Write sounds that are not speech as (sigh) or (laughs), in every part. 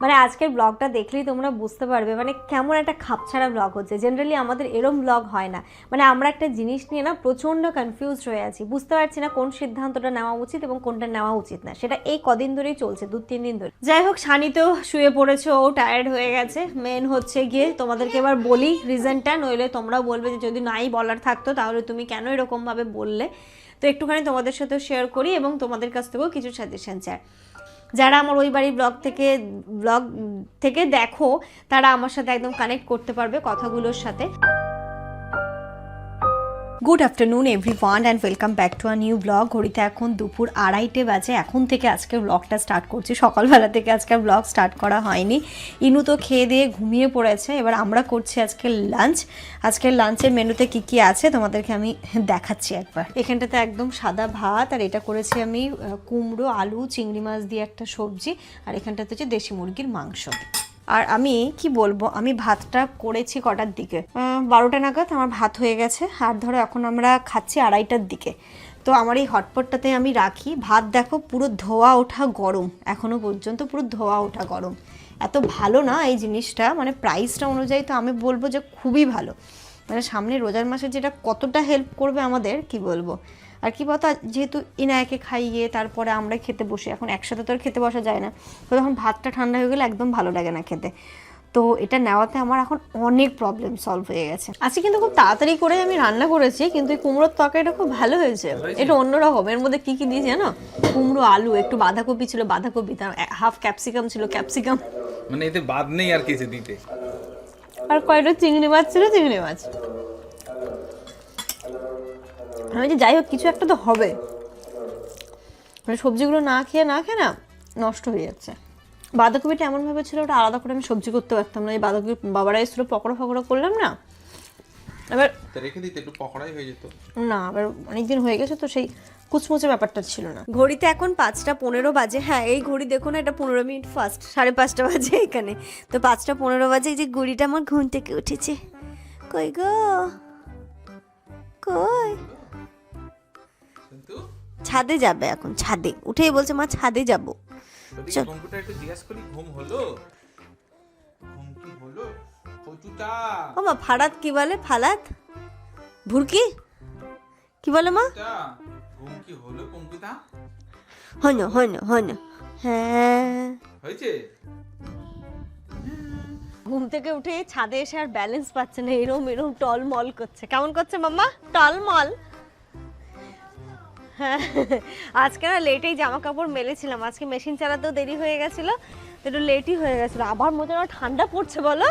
মানে আজকের ব্লগটা দেখলেই তোমরা বুঝতে পারবে মানে কেমন একটা খাপছাড়া ব্লগ হচ্ছে। জেনারেলি আমাদের এরম ব্লগ হয় না। মানে আমরা একটা জিনিস নিয়ে না প্রচণ্ড কনফিউজ হয়ে আছি। বুঝতে পারছি না কোন সিদ্ধান্তটা নেওয়া উচিত এবং কোনটা নেওয়া উচিত না। সেটা এই কদিন ধরেই চলছে, দু, তিন দিন ধরে। যাই হোক শানিতেও শুয়ে পড়েছে, ও টায়ার্ড হয়ে গেছে। মেন হচ্ছে গিয়ে তোমাদেরকে এবার বলি রিজনটা নইলে তোমরাও বলবে যে যদি নাই বলার থাকতো তাহলে তুমি কেন এরকমভাবে বললে। তো একটুখানি তোমাদের সাথে শেয়ার করি এবং তোমাদের কাছ থেকেও কিছু সাজেশন চাই। যারা আমার ওই বাড়ির ব্লগ থেকে ব্লগ থেকে দেখো, তারা আমার সাথে একদম কানেক্ট করতে পারবে কথাগুলোর সাথে। Good afternoon everyone and welcome back to a new blog ঘড়িতে এখন দুপুর আড়াইটে বাজে। এখন থেকে আজকে ব্লগটা স্টার্ট করছি। সকালবেলা থেকে আজকে ব্লগ স্টার্ট করা হয়নি। ইনু তো খেয়ে দিয়ে ঘুমিয়ে পড়েছে। এবার আমরা করছি আজকে লাঞ্চ আজকের লাঞ্চের মেনুতে কি কি আছে তোমাদেরকে আমি দেখাচ্ছি একবার। এখানটাতে একদম সাদা ভাত, আর এটা করেছি আমি কুমড়ো, আলু, চিংড়ি মাছ দিয়ে একটা সবজি, আর এখানটাতে হচ্ছে দেশি মুরগির মাংস। আর আমি কি বলব, আমি ভাতটা করেছি কটার দিকে? বারোটা নাগাদ আমার ভাত হয়ে গেছে। আর ধরো এখন আমরা খাচ্ছি আড়াইটার দিকে। তো আমার এই হটপটটাতে আমি রাখি। ভাত দেখো পুরো ধোয়া ওঠা গরম। এখনও পর্যন্ত পুরো ধোয়া ওঠা গরম। এত ভালো না এই জিনিসটা? মানে প্রাইসটা অনুযায়ী তো আমি বলব যে খুবই ভালো। মানে সামনে রোজার মাসে যেটা কতটা হেল্প করবে আমাদের, কি বলব? আর কি বলতো যেহেতু ইনায়াকে খাইয়ে তারপরে আমরা খেতে বসি এখন একসাথে তো আর খেতে বসা যায় না। তো তখন ভাতটা ঠান্ডা হয়ে গেলে একদম ভালো লাগে না খেতে। তো এটা নেওয়াতে আমার এখন অনেক প্রবলেম সলভ হয়ে গেছে। আজকে কিন্তু খুব তাড়াতাড়ি করে আমি রান্না করেছি কিন্তু এই কুমড়োর তরকারিটা খুব ভালো হয়েছে। এটা অন্যরকম। এর মধ্যে কি কি দিয়েছে জানো? কুমড়ো আলু একটু বাঁধাকপি ছিল বাঁধাকপি তার হাফ ক্যাপসিকাম ছিল ক্যাপসিকাম মানে এতে বাদ নেই আর কিছু দিতে। আর কয়টা চিংড়ি মাছ ছিল চিংড়ি মাছ। আমি যে যাই হোক কিছু একটা তো হবে। মানে সবজিগুলো না খেয়ে না খেয়ে না নষ্ট হয়ে যাচ্ছে। বাঁধাকপিটা এমনভাবে ছিল ওটা আলাদা করে আমি সবজি করতে পারতাম না। এই বাঁধাকপি বাবারা এসেছিল পকোড়া ফকোড়া করলাম না। এবার তা রেখে দিতে একটু পকোড়াই হয়ে যেত। না আবার অনেকদিন হয়ে গেছে তো সেই কুচমুচে ব্যাপারটা ছিল না। ঘড়িতে এখন পাঁচটা পনেরো বাজে। হ্যাঁ এই ঘড়ি দেখো না এটা পনেরো মিনিট ফার্স্ট সাড়ে পাঁচটা বাজে এখানে। তো পাঁচটা পনেরো বাজে এই যে ঘড়িটা আমার ঘুম থেকে উঠেছে। কই গো? কই? ছাদে যাবে এখন ছাদে। উঠেই বলছে মা ছাদে যাব। চল। একটু জিজ্ঞাসা করি ঘুম হলো? ঘুম কি হলো? কচুটা। ও মা ফারাত কি বলে? ফালাত? ভুরকি? কি বলে মা? ঘুম কি হলো কম্পিউটার হন হন হন হ্যাঁ। হয়েছে? ঘুম থেকে উঠে ছাদে এসে আর ব্যালেন্স পাচ্ছে না এরম এরম টলমল করছে। কেমন করছে মাম্মা? টলমল। হ্যাঁ আজকে না লেটেই জামা কাপড় মেলেছিলাম। আজকে মেশিন চালাতেও দেরি হয়ে গেছিল একটু লেটই হয়ে গেছিল। আবার মতো না ঠান্ডা পড়ছে বলো?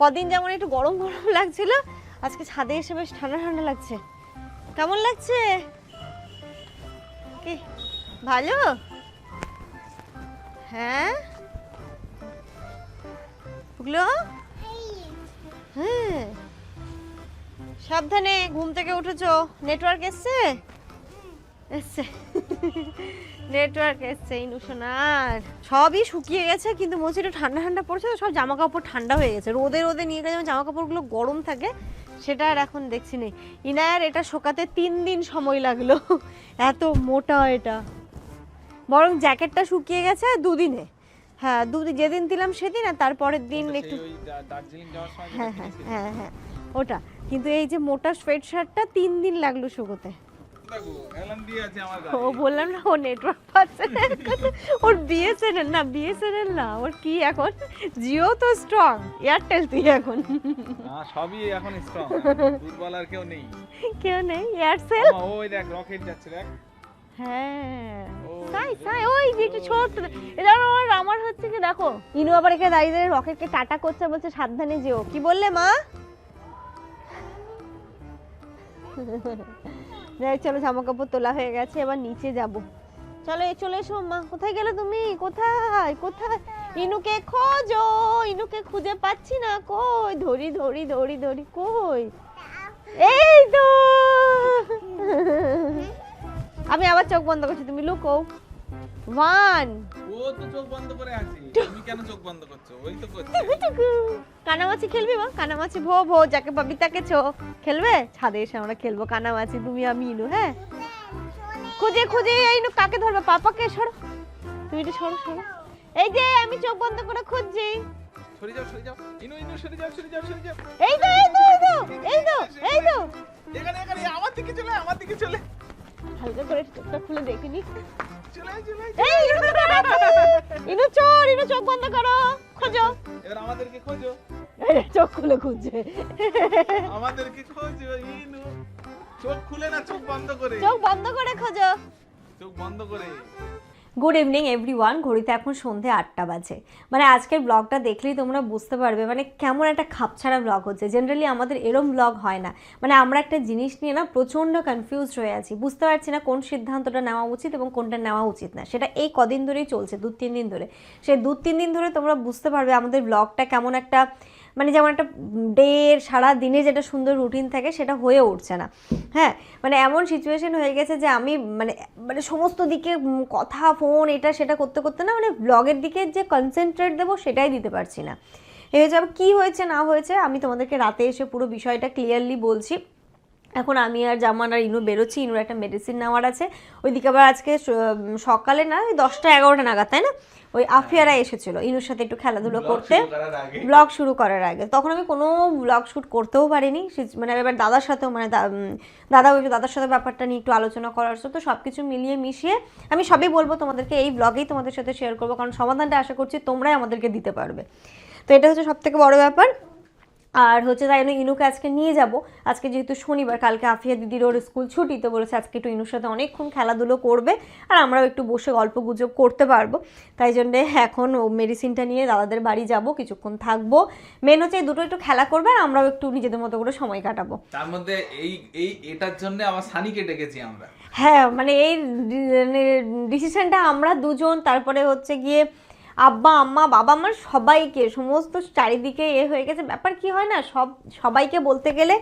কদিন যেমন একটু গরম গরম লাগছিল, আজকে ছাদে এসে বেশ ঠান্ডা ঠান্ডা লাগছে। কেমন লাগছে? কি, ভালো? হ্যাঁ? হ্যাঁ। সাবধানে ঘুম থেকে উঠেছো। নেটওয়ার্ক এসছে? এসছে। নেটওয়ার্ক এসছে ইনু সবই শুকিয়ে গেছে কিন্তু মনে হচ্ছে ঠান্ডা ঠান্ডা পড়ছে তো সব জামা কাপড় ঠান্ডা হয়ে গেছে। রোদে রোদে নিয়ে গেলে যেমন জামা কাপড়গুলো গরম থাকে সেটা আর এখন দেখছি নেই। ইনায়ার এটা শোকাতে তিন দিন সময় লাগল। এত মোটা এটা। বরং জ্যাকেটটা শুকিয়ে গেছে দুদিনে। হ্যাঁ দুদিন যেদিন দিলাম সেদিন আর তারপরের দিন একটু হ্যাঁ হ্যাঁ হ্যাঁ হ্যাঁ ওটা। কিন্তু এই যে মোটা সোয়েট শার্টটা তিন দিন লাগল শুকোতে। ও বললাম না ও নেটওয়ার্ক পাচ্ছে ওর বিএসএনএল না বিএসএনএল না ওর কি এখন? জিও তো স্ট্রং এয়ারটেল তুই এখন। না সবই এখন স্ট্রং দুর্বল আর কেউ নেই। কেউ নেই এয়ারসেল ওই দেখ রকেট যাচ্ছে দেখ। হ্যাঁ। সাই ওই যে একটু ছোট। এটা আমার আমার হচ্ছে কি দেখো ইনু আবার এখানে দাঁড়িয়ে দাঁড়িয়ে রকেটকে টাটা করছে বলছে সাবধানে যেও। কি বললে মা? (laughs) যাই চলো জামা কাপড় তোলা হয়ে গেছে, এবার নিচে যাব। চলো এ চলে এসো, মা। কোথায় গেলে তুমি? কোথায়? কোথায়? ইনুকে খোঁজো, ইনুকে খুঁজে পাচ্ছি না। কই? ধরি ধরি ধরি ধরি, কই? এই তো! আমি আবার চোখ বন্ধ করছি, তুমি লুকো ওয়ান ও তো চোখ বন্ধ করে আছে। তুমি কেন চোখ বন্ধ করছ? ওই তো করছে। (laughs) কানামাছি খেলবি মা? কানামাছি ভো ভো যাকে পাবি তাকে ছো। খেলবে? ছাদে এসে আমরা খেলব কানামাছি তুমি আমি ইনু হ্যাঁ? খুঁজে খুঁজে এই নু কাকে ধরবে? পাপাকে সরো। তুমি একটু সরো সরো। এই যে আমি চোখ বন্ধ করে খুঁজছি। সরে যাও সরে যাও। ইনু ইনু সরে যাও সরে যাও সরে যাও। এই তো এই তো এই তো এই তো এই তো। এখানে এখানে আমার দিকে চলে আমার দিকে চলে। হালকা করে চোখটা খুলে। ইনু চোর ইনু চোখ বন্ধ করো। খোঁজো। এবার আমাদেরকে খোঁজো। চোখ খুলে খুঁজছে। আমাদেরকে খোঁজো ইনু। চোখ খুলে না চোখ বন্ধ করে। চোখ বন্ধ করে খোঁজো। চোখ বন্ধ করে। গুড ইভিনিং এভরিওয়ান ঘড়িতে এখন সন্ধে আটটা বাজে। মানে আজকের ব্লগটা দেখলেই তোমরা বুঝতে পারবে মানে কেমন একটা খাপছাড়া ব্লগ হচ্ছে। জেনারেলি আমাদের এরম ব্লগ হয় না। মানে আমরা একটা জিনিস নিয়ে না প্রচণ্ড কনফিউজড হয়ে আছি। বুঝতে পারছি না কোন সিদ্ধান্তটা নেওয়া উচিত এবং কোনটা নেওয়া উচিত না। সেটা এই কদিন ধরেই চলছে দু তিন দিন ধরে। সেই দু তিন দিন ধরে তোমরা বুঝতে পারবে আমাদের ব্লগটা কেমন একটা মানে যেমন একটা ডের সারা দিনে যেটা সুন্দর রুটিন থাকে সেটা হয়ে উঠছে না। হ্যাঁ মানে এমন সিচুয়েশন হয়ে গেছে যে আমি মানে মানে সমস্ত দিকে কথা ফোন এটা সেটা করতে করতে না মানে ব্লগের দিকে যে কনসেন্ট্রেট দেবো সেটাই দিতে পারছি না। এই হচ্ছে আবার কী হয়েছে, না হয়েছে, আমি তোমাদেরকে রাতে এসে পুরো বিষয়টা ক্লিয়ারলি বলছি। এখন আমি আর জামান আর ইনু বেরোচ্ছি, ইনুর একটা মেডিসিন নেওয়ার আছে। ওইদিকে আবার আজকে সকালে না, ওই দশটা এগারোটা নাগাদ, তাই না? ওই আফিয়ারা এসেছিল ইনুর সাথে একটু খেলাধুলো করতে। ব্লগ শুরু করার আগে। তখন আমি কোনো ব্লগ শ্যুট করতেও পারিনি। মানে এবার দাদার সাথেও মানে দাদা ওই দাদার সাথে ব্যাপারটা নিয়ে একটু আলোচনা করার তো সব কিছু মিলিয়ে মিশিয়ে আমি সবই বলব তোমাদেরকে এই ব্লগেই তোমাদের সাথে শেয়ার করব। কারণ সমাধানটা আশা করছি তোমরাই আমাদেরকে দিতে পারবে। তো এটা হচ্ছে সব থেকে বড় ব্যাপার। আর হচ্ছে তাই জন্য ইনুকে আজকে নিয়ে যাব। আজকে যেহেতু শনিবার কালকে আফিয়া দিদির ওর স্কুল ছুটি তো বলেছে আজকে একটু ইনুর সাথে অনেকক্ষণ খেলাধুলো করবে আর আমরাও একটু বসে গল্প গুজব করতে পারব। তাই জন্যে এখন ও মেডিসিনটা নিয়ে দাদাদের বাড়ি যাব কিছুক্ষণ থাকব। মেন হচ্ছে এই দুটো একটু খেলা করবে আর আমরাও একটু নিজেদের মতো করে সময় কাটাবো। তার মধ্যে এই এই এটার জন্য আমার সানিকে ডেকেছি আমরা। হ্যাঁ মানে এই ডিসিশনটা আমরা দুজন তারপরে হচ্ছে গিয়ে আব্বা আম্মা বাবা আমার সবাইকে সমস্ত চারিদিকে এ হয়ে গেছে। ব্যাপার কি হয় না সব সবাইকে বলতে গেলে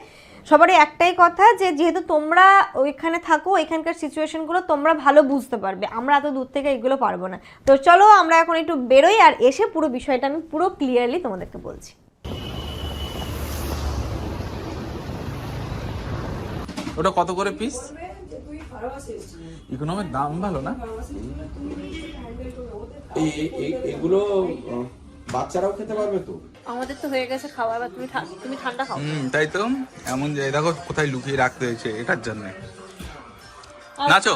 সবারই একটাই কথা যে যেহেতু তোমরা ওইখানে থাকো এখানকার সিচুয়েশনগুলো তোমরা ভালো বুঝতে পারবে। আমরা এত দূর থেকে এগুলো পারব না। তো চলো আমরা এখন একটু বেরোই আর এসে পুরো বিষয়টা আমি পুরো ক্লিয়ারলি তোমাদেরকে বলছি। ওটা কত করে পিস ইকোনমিক দাম ভালো না? এগুলো বাচ্চারাও খেতে পারবে তো? আমাদের তো হয়ে গেছে খাওয়া এবার তুমি তুমি ঠান্ডা খাও। হুম তাই তো? এমন যে দেখো কোথায় লুকিয়ে রাখতে হয়েছে এটার জন্য। নাচো।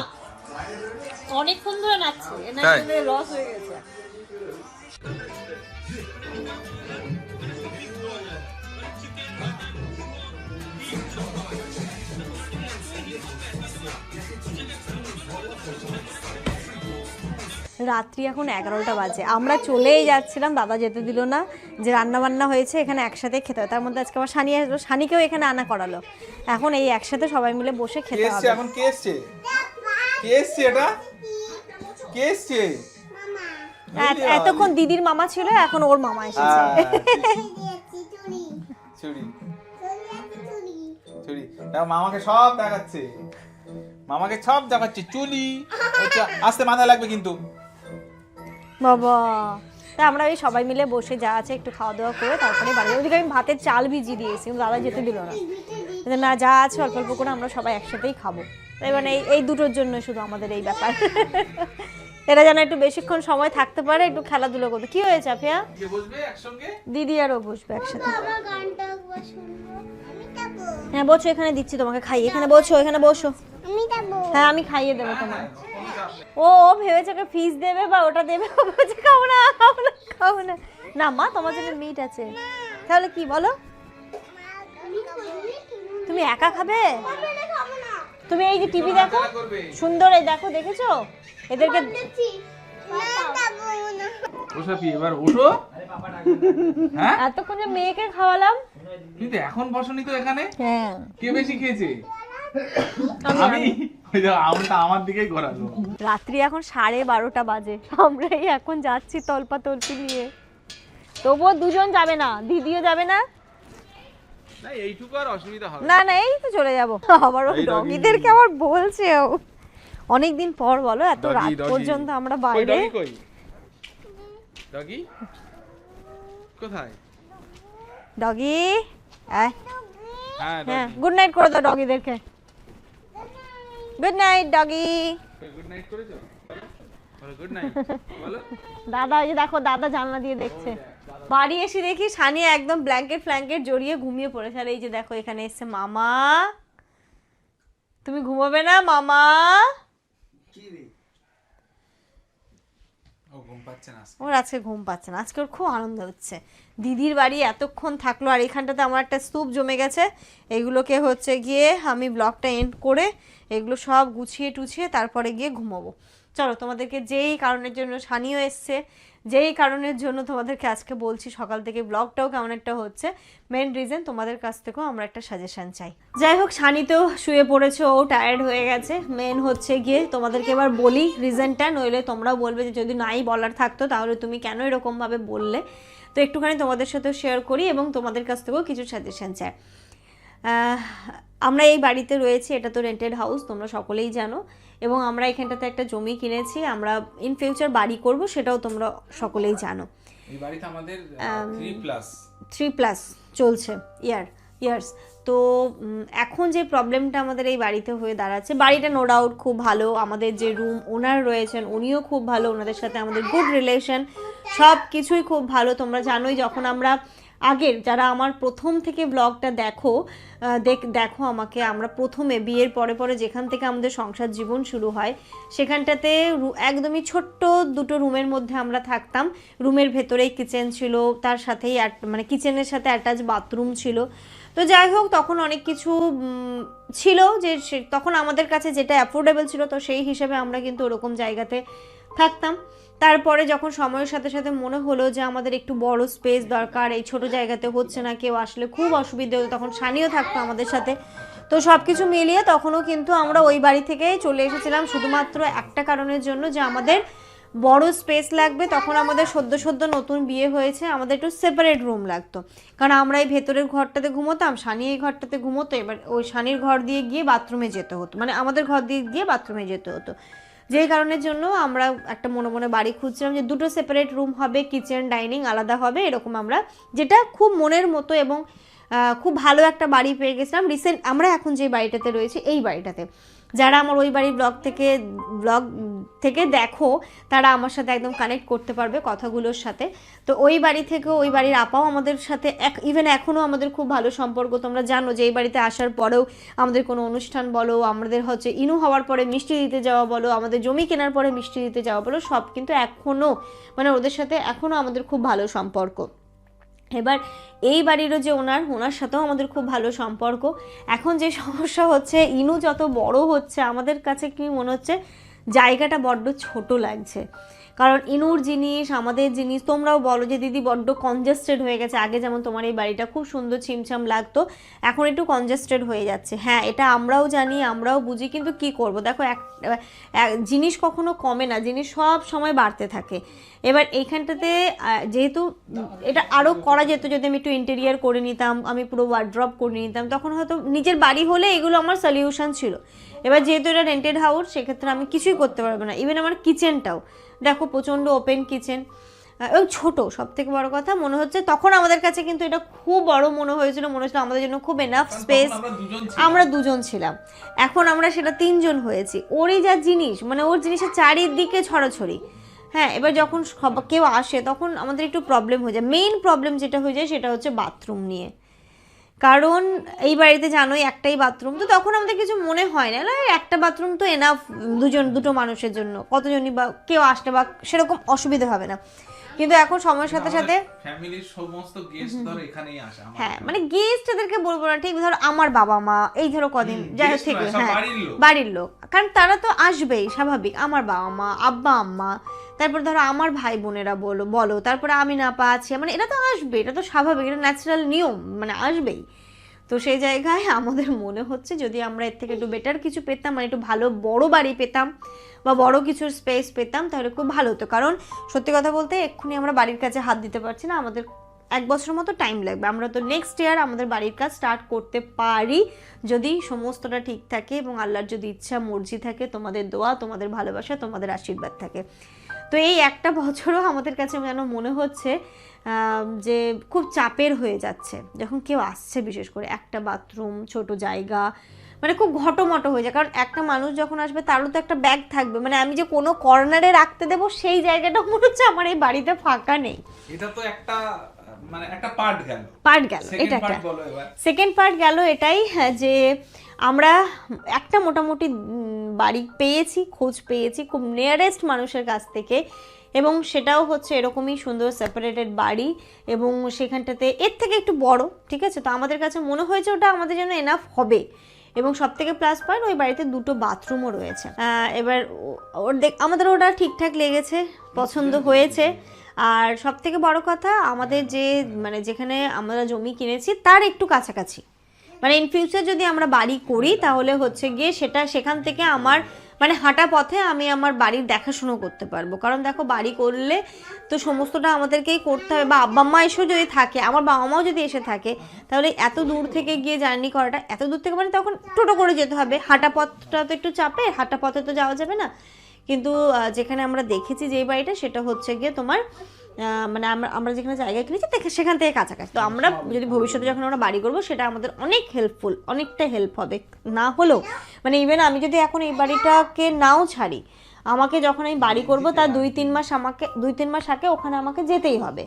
অনেকক্ষণ ধরে নাচছে তাই? লস হয়ে গেছে। রাত্রি এখন এগারোটা বাজে। আমরা চলেই যাচ্ছিলাম দাদা যেতে দিল না। যে রান্না বান্না হয়েছে এখানে একসাথে খেতে হবে। তার মধ্যে আজকে আবার সানি আসলো। সানিকেও এখানে আনা করালো। এখন এই একসাথে সবাই মিলে বসে খেতে এসছে? হবে। এখন কে এসছে? কে এসছে এটা? কে এসছে? এতক্ষণ দিদির মামা ছিল এখন ওর মামা এসেছে। চুরি। চুরি। মামাকে সব দেখাচ্ছে। মামাকে সব দেখাচ্ছে। চুলি। আস্তে মাথায় লাগবে কিন্তু। বাবা। তা আমরা ওই সবাই মিলে বসে যা আছে একটু খাওয়া দাওয়া করে তারপরে বাড়ি। ওদিকে আমি ভাতের চাল ভিজিয়ে দিয়েছি কিন্তু দাদা যেতে দিল না। না যা আছে অল্প অল্প করে আমরা সবাই একসাথেই খাব। তাই মানে এই এই দুটোর জন্য শুধু আমাদের এই ব্যাপার। (laughs) এরা যেন একটু বেশিক্ষণ সময় থাকতে পারে একটু খেলাধুলো করবে কি হয়েছে আফিয়া? কে বসবে একসঙ্গে? দিদি আরও বসবে একসাথে। হ্যাঁ বসো এখানে দিচ্ছি তোমাকে, খাইয়ে। এখানে বসো এখানে বসো। হ্যাঁ আমি খাইয়ে দেবো তোমার ও ভেবেছে ওকে ফিস দেবে বা ওটা দেবে। বলছে খাব না খাব না না। না, মা, তোমার জন্য মিট আছে। তাহলে কি, বলো? তুমি একা খাবে? তুমি এই যে টিভি দেখো, সুন্দর এই দেখো, দেখেছ? এদেরকে ওসাপি এবার ওঠো হ্যাঁ? এতক্ষণ যে মেয়েকে খাওয়ালাম। কিন্তু এখন বসনি তো এখানে? হ্যাঁ। কে বেশি খেয়েছে? আমি? আমটা আমার দিকেই ঘোরালো। রাত্রি এখন সাড়ে বারোটা বাজে। আমরাই এখন যাচ্ছি তল্পা তল্পি নিয়ে। তবুও দুজন যাবে না দিদিও যাবে না। না এইটুকু আর অসুবিধা হবে না। না এই তো চলে যাব। আবার ডগিদেরকে আবার বলছে ও। অনেকদিন পর বলো এত রাত পর্যন্ত আমরা বাইরে। ডগি কই? ডগি কোথায়? ডগি হ্যাঁ হ্যাঁ গুড নাইট করে দাও ডগিদেরকে good night doggy good night করেছ? (laughs) দাদা এই যে দেখো দাদা জানলা দিয়ে দেখছে। বাড়ি এসে দেখি সানিয়া একদম ব্ল্যাঙ্কেট ফ্ল্যাঙ্কেট জড়িয়ে ঘুমিয়ে পড়েছে। আর এই যে দেখো এখানে এসছে মামা। তুমি ঘুমাবে না মামা ও ঘুম ওর আজকে ঘুম পাচ্ছে না। আজকে ওর খুব আনন্দ হচ্ছে। দিদির বাড়ি এতক্ষণ থাকল, আর এখানটাতে আমার একটা স্তূপ জমে গেছে। এগুলোকে হচ্ছে গিয়ে আমি ব্লগটা এন্ড করে এগুলো সব গুছিয়ে টুছিয়ে তারপরে গিয়ে ঘুমাবো। চলো তোমাদেরকে যেই কারণের জন্য সানিও এসছে, যেই কারণের জন্য তোমাদেরকে আজকে বলছি সকাল থেকে ব্লগটাও কেমন একটা হচ্ছে মেন রিজন তোমাদের কাছ থেকেও আমরা একটা সাজেশন চাই। যাই হোক, সানি তো শুয়ে পড়েছে, ও টায়ার্ড হয়ে গেছে মেন হচ্ছে গিয়ে তোমাদেরকে এবার বলি রিজনটা নইলে তোমরাও বলবে যে যদি নাই বলার থাকতো তাহলে তুমি কেন এরকমভাবে বললে। তো একটুখানি তোমাদের সাথেও শেয়ার করি এবং তোমাদের কাছ থেকেও কিছু সাজেশন চাই। আমরা এই বাড়িতে রয়েছি, এটা তো রেন্টেড হাউস তোমরা সকলেই জানো। এবং আমরা এখানটাতে একটা জমি কিনেছি আমরা ইন ফিউচার বাড়ি করব সেটাও তোমরা সকলেই জানো। এই বাড়িতে আমাদের থ্রি প্লাস থ্রি প্লাস চলছে ইয়ার ইয়ার্স তো এখন যে প্রবলেমটা আমাদের এই বাড়িতে হয়ে দাঁড়াচ্ছে বাড়িটা নো ডাউট খুব ভালো আমাদের যে রুম ওনার রয়েছেন উনিও খুব ভালো ওনাদের সাথে আমাদের গুড রিলেশন সব কিছুই খুব ভালো। তোমরা জানোই যখন আমরা আগের, যারা আমার প্রথম থেকে ব্লগটা দেখো দেখ আমাকে, আমরা প্রথমে বিয়ের পরে পরে যেখান থেকে আমাদের সংসার জীবন শুরু হয়, সেখানটাতে একদমই ছোট্ট দুটো রুমের মধ্যে আমরা থাকতাম। রুমের ভেতরেই কিচেন ছিল, তার সাথেই মানে কিচেনের সাথে অ্যাটাচ বাথরুম ছিল। তো যাই হোক, তখন অনেক কিছু ছিল যে তখন আমাদের কাছে যেটা অ্যাফোর্ডেবল ছিল, তো সেই হিসেবে আমরা কিন্তু ওরকম জায়গাতে থাকতাম। তারপরে যখন সময়ের সাথে সাথে মনে হলো যে আমাদের একটু বড় স্পেস দরকার, এই ছোট জায়গাতে হচ্ছে না, কেউ আসলে খুব অসুবিধে হতো, তখন সানিও থাকতো আমাদের সাথে। তো সব কিছু মিলিয়ে তখনও কিন্তু আমরা ওই বাড়ি থেকেই চলে এসেছিলাম, শুধুমাত্র একটা কারণের জন্য যে আমাদের বড় স্পেস লাগবে। তখন আমাদের সদ্য সদ্য নতুন বিয়ে হয়েছে, আমাদের একটু সেপারেট রুম লাগতো। কারণ আমরা এই ভেতরের ঘরটাতে ঘুমোতাম, সানি এই ঘরটাতে ঘুমোতো, এবার ওই সানির ঘর দিয়ে গিয়ে বাথরুমে যেতে হতো মানে আমাদের ঘর দিয়ে গিয়ে বাথরুমে যেতে হতো। যেই কারণের জন্য আমরা একটা মনে মনে বাড়ি খুঁজছিলাম যে দুটো সেপারেট রুম হবে কিচেন ডাইনিং আলাদা হবে, এরকম আমরা যেটা খুব মনের মতো এবং খুব ভালো একটা বাড়ি পেয়ে গেছিলাম। রিসেন্ট আমরা এখন যে বাড়িটাতে রয়েছি, এই বাড়িটাতে। যারা আমার ওই বাড়ির ব্লগ থেকে ব্লগ থেকে দেখো, তারা আমার সাথে একদম কানেক্ট করতে পারবে কথাগুলোর সাথে। তো ওই বাড়ি থেকে ওই বাড়ির আপাও আমাদের সাথে এক ইভেন এখনও আমাদের খুব ভালো সম্পর্ক। তোমরা জানো যে এই বাড়িতে আসার পরেও আমাদের কোনো অনুষ্ঠান বলো, আমাদের হচ্ছে ইনু হওয়ার পরে মিষ্টি দিতে যাওয়া বলো, আমাদের জমি কেনার পরে মিষ্টি দিতে যাওয়া বলো, সব কিন্তু এখনও মানে ওদের সাথে এখনও আমাদের খুব ভালো সম্পর্ক। এবার এই বাড়িরও যে ওনার ওনার সাথেও আমাদের খুব ভালো সম্পর্ক। এখন যে সমস্যা হচ্ছে, ইনু যত বড় হচ্ছে, আমাদের কাছে কি মনে হচ্ছে, জায়গাটা বড্ড ছোট লাগছে। কারণ ইনুর জিনিস, আমাদের জিনিস, তোমরাও বলো যে দিদি বড্ড কনজেস্টেড হয়ে গেছে। আগে যেমন তোমার এই বাড়িটা খুব সুন্দর ছিমছাম লাগতো, এখন একটু কনজেস্টেড হয়ে যাচ্ছে। হ্যাঁ এটা আমরাও জানি, আমরাও বুঝি, কিন্তু কি করব? দেখো, এক জিনিস কখনো কমে না, জিনিস সব সময় বাড়তে থাকে। এবার এইখানটাতে যেহেতু এটা আরও করা যেত, যদি আমি একটু ইন্টেরিয়ার করে নিতাম, আমি পুরো ওয়ার্ড্রপ করে নিতাম, তখন হয়তো নিজের বাড়ি হলে এগুলো আমার সলিউশন ছিল। এবার যেহেতু এটা রেন্টেড হাউস সেক্ষেত্রে আমি কিছুই করতে পারব না। ইভেন আমার কিচেনটাও দেখো প্রচণ্ড ওপেন কিচেন এবং ছোট সব থেকে বড় কথা মনে হচ্ছে তখন আমাদের কাছে কিন্তু এটা খুব বড় মনে হয়েছিল মনে হচ্ছিল আমাদের জন্য খুব এনাফ স্পেস আমরা দুজন ছিলাম। আমরা দুজন ছিলাম। এখন আমরা সেটা তিনজন হয়েছি। ওরই যা জিনিস মানে ওর জিনিসের চারিদিকে ছড়াছড়ি। হ্যাঁ এবার যখন সব- কেউ আসে তখন আমাদের একটু প্রবলেম হয়ে যায়। মেইন প্রবলেম যেটা হয়ে যায় সেটা হচ্ছে বাথরুম নিয়ে। কারণ এই বাড়িতে জানোই একটাই বাথরুম তো তখন আমাদের কিছু মনে হয় না না, একটা বাথরুম তো এনাফ দুজন, দুটো মানুষের জন্য, কতজনই বা কেউ আসলে বা সেরকম অসুবিধা হবে না। কিন্তু এখন সময়ের সাথে সাথে ফ্যামিলির সমস্ত গেস্ট ধর এখানেই আসে হ্যাঁ মানে গেস্ট এদেরকে বলব না ঠিক ধরো আমার বাবা মা এই ধরো কদিন যাই হোক থেকে হ্যাঁ বাড়ির লোক। কারণ তারা তো আসবেই স্বাভাবিক। আমার বাবা মা আব্বা আম্মা তারপর ধরো আমার ভাই বোনেরা বলো বলো তারপরে আমি না পা আছি মানে এটা তো আসবে এটা তো স্বাভাবিক এটা ন্যাচারাল নিয়ম মানে আসবেই। তো সেই জায়গায় (laughs) আমাদের মনে হচ্ছে যদি আমরা এর থেকে একটু বেটার কিছু পেতাম মানে একটু ভালো বড় বাড়ি পেতাম বা বড় কিছুর স্পেস পেতাম, তাহলে খুব ভালো হতো। কারণ সত্যি কথা বলতে এক্ষুনি আমরা বাড়ির কাছে হাত দিতে পারছি না, আমাদের এক বছর মতো টাইম লাগবে। আমরা তো নেক্সট ইয়ার আমাদের বাড়ির কাজ স্টার্ট করতে পারি যদি সমস্তটা ঠিক থাকে এবং আল্লাহর যদি ইচ্ছা, মর্জি থাকে, তোমাদের দোয়া, তোমাদের ভালোবাসা, তোমাদের আশীর্বাদ থাকে। তো এই একটা বছরও আমাদের কাছে যেন মনে হচ্ছে যে খুব চাপের হয়ে যাচ্ছে। যখন কেউ আসছে বিশেষ করে একটা বাথরুম ছোট জায়গা মানে খুব ঘটমটো হয়ে যায়। কারণ একটা মানুষ যখন আসবে তারও তো একটা ব্যাগ থাকবে। মানে আমি যে কোনো কর্নারে রাখতে দেবো সেই জায়গাটা মনে হচ্ছে আমার এই বাড়িতে ফাঁকা নেই। এটা তো একটা মানে একটা পার্ট গেল। পার্ট গেল এটা একটা। সেকেন্ড পার্ট গেল এটাই হ্যাঁ, যে আমরা একটা মোটামুটি বাড়ি পেয়েছি খোঁজ পেয়েছি। খুব নিয়ারেস্ট মানুষের কাছ থেকে এবং সেটাও হচ্ছে এরকমই সুন্দর সেপারেটেড বাড়ি এবং সেখানটাতে এর থেকে একটু বড় ঠিক আছে? তো আমাদের কাছে মনে হয়েছে ওটা আমাদের জন্য এনাফ হবে। এবং সব থেকে প্লাস পয়েন্ট ওই বাড়িতে দুটো বাথরুমও রয়েছে। এবার ওর দেখ আমাদের ওটা ঠিকঠাক লেগেছে পছন্দ হয়েছে। আর সব থেকে বড় কথা আমাদের যে মানে যেখানে আমরা জমি কিনেছি তার একটু কাছাকাছি। মানে ইন ফিউচার যদি আমরা বাড়ি করি তাহলে হচ্ছে গিয়ে সেটা সেখান থেকে আমার মানে হাঁটা পথে আমি আমার বাড়ির দেখাশুনো করতে পারব। কারণ দেখো, বাড়ি করলে তো সমস্তটা আমাদেরকেই করতে হবে। বা আব্বা মা এসেও যদি থাকে, আমার বাবা মাও যদি এসে থাকে, তাহলে এত দূর থেকে গিয়ে জার্নি করাটা, এত দূর থেকে মানে তখন টোটো করে যেতে হবে। হাঁটা পথটা তো একটু চাপে, হাঁটা পথে তো যাওয়া যাবে না। কিন্তু যেখানে আমরা দেখেছি যে বাড়িটা, সেটা হচ্ছে গিয়ে তোমার মানে আমরা আমরা যেখানে জায়গায় কিনেছি সেখান থেকে কাছাকাছি। তো আমরা যদি ভবিষ্যতে যখন আমরা বাড়ি করব সেটা আমাদের অনেক হেল্পফুল অনেকটা হেল্প হবে। না হলেও মানে ইভেন আমি যদি এখন এই বাড়িটাকে নাও ছাড়ি আমাকে যখন আমি বাড়ি করব তার দুই তিন মাস আমাকে দুই তিন মাস আগে ওখানে আমাকে যেতেই হবে।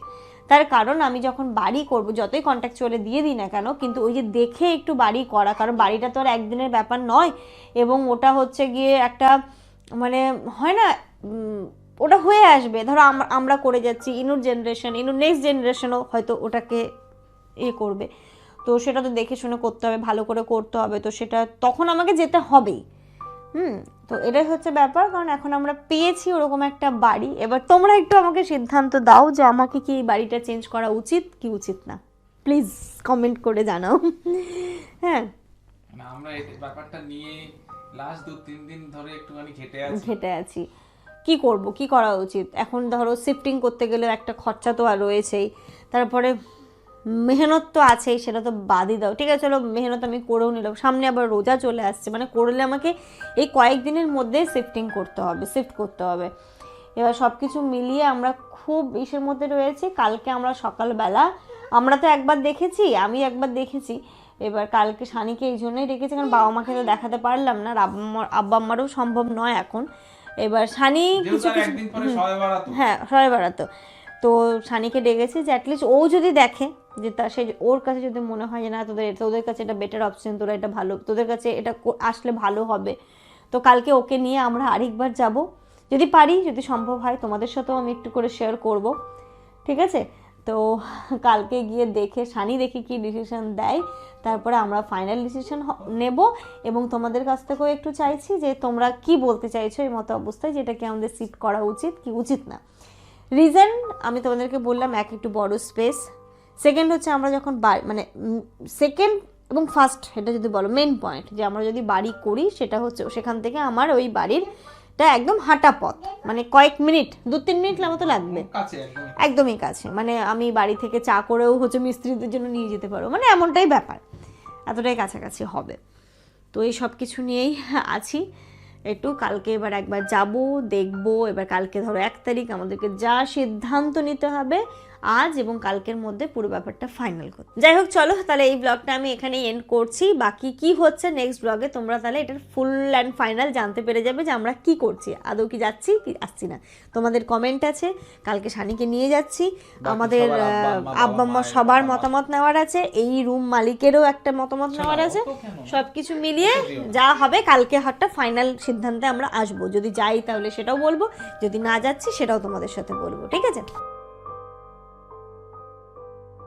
তার কারণ আমি যখন বাড়ি করব যতই কন্ট্যাক্ট চলে দিয়ে দিই না কেন কিন্তু ওই যে দেখে একটু বাড়ি করা কারণ বাড়িটা তো আর একদিনের ব্যাপার নয় এবং ওটা হচ্ছে গিয়ে একটা মানে হয় না ওটা হয়ে আসবে। ধরো আমরা করে যাচ্ছি ইনুর জেনারেশন ইনুর নেক্সট জেনারেশনও হয়তো ওটাকে ইয়ে করবে। তো সেটা তো দেখে শুনে করতে হবে ভালো করে করতে হবে। তো সেটা তখন আমাকে যেতে হবেই। হুম তো এটাই হচ্ছে ব্যাপার। কারণ এখন আমরা পেয়েছি ওরকম একটা বাড়ি। এবার তোমরা একটু আমাকে সিদ্ধান্ত দাও যে আমাকে কি এই বাড়িটা চেঞ্জ করা উচিত কি উচিত না। প্লিজ কমেন্ট করে জানাও। হ্যাঁ। আমরা এই ব্যাপারটা নিয়ে লাস্ট দু তিন দিন ধরে একটুখানি ঘেটে আছি। ঘেটে আছি। কি করব, কি করা উচিত? এখন ধরো শিফটিং করতে গেলে একটা খরচা তো আর রয়েছেই। তারপরে মেহনত তো আছেই, সেটা তো বাদই দাও। ঠিক আছে, চলো মেহনত আমি করেও নিলাম। সামনে আবার রোজা চলে আসছে মানে করলে আমাকে এই কয়েকদিনের মধ্যে শিফটিং করতে হবে শিফট করতে হবে। এবার সব কিছু মিলিয়ে আমরা খুব ইসের মধ্যে রয়েছি। কালকে আমরা সকালবেলা, আমরা তো একবার দেখেছি, আমি একবার দেখেছি। এবার কালকে সানিকে এই জন্যই রেখেছি কারণ বাবা মাকে তো দেখাতে পারলাম না। আব্বা আব্বা আম্মারও সম্ভব নয় এখন। এবার সানি কিছু কিছু হ্যাঁ সবাই বাড়াতো। হ্যাঁ তো সানিকে ডেকেছি যে অ্যাটলিস্ট ও যদি দেখে যে তার সে ওর কাছে যদি মনে হয় যে না তোদের তোদের কাছে এটা বেটার অপশন তোরা এটা ভালো তোদের কাছে এটা আসলে ভালো হবে। তো কালকে ওকে নিয়ে আমরা আরেকবার যাব। যদি পারি যদি সম্ভব হয় তোমাদের সাথেও আমি একটু করে শেয়ার করব। ঠিক আছে? তো কালকে গিয়ে দেখে, সানি দেখে কি ডিসিশন দেয়, তারপরে আমরা ফাইনাল ডিসিশন নেব এবং তোমাদের কাছ থেকেও একটু চাইছি যে তোমরা কি বলতে চাইছো এই মতো অবস্থায় যেটা কি আমাদের সিট করা উচিত, কি উচিত না। রিজন আমি তোমাদেরকে বললাম, এক, একটু বড় স্পেস সেকেন্ড হচ্ছে আমরা যখন মানে সেকেন্ড এবং ফার্স্ট এটা যদি বলো মেন পয়েন্ট যে আমরা যদি বাড়ি করি, সেটা হচ্ছে সেখান থেকে আমার ওই বাড়িরটা একদম হাঁটা পথ। মানে কয়েক মিনিট দু তিন মিনিট মতো লাগবে। একদমই কাছে। মানে আমি বাড়ি থেকে চা করেও হচ্ছে মিস্ত্রিদের জন্য নিয়ে যেতে পারব। মানে এমনটাই ব্যাপার। এতটাই কাছাকাছি হবে। তো এই সব কিছু নিয়েই আছি। একটু কালকে এবার একবার যাব দেখব। এবার কালকে ধরো এক তারিখ আমাদেরকে যা সিদ্ধান্ত নিতে হবে আজ এবং কালকের মধ্যে পুরো ব্যাপারটা ফাইনাল করতে। যাই হোক চলো তাহলে এই ব্লগটা আমি এখানেই এন্ড করছি। বাকি কি হচ্ছে নেক্সট ব্লগে তোমরা তাহলে এটার ফুল অ্যান্ড ফাইনাল জানতে পেরে যাবে যে আমরা কি করছি। আদৌ কি যাচ্ছি কি আসছি না। তোমাদের কমেন্ট আছে কালকে সানিকে নিয়ে যাচ্ছি। আমাদের আব্বা, সবার মতামত। নেওয়ার আছে। এই রুম মালিকেরও একটা মতামত নেওয়ার আছে। সব কিছু মিলিয়ে যা হবে কালকে হাটটা ফাইনাল সিদ্ধান্তে আমরা আসব। যদি যাই তাহলে সেটাও বলব যদি না যাচ্ছি সেটাও তোমাদের সাথে বলব ঠিক আছে?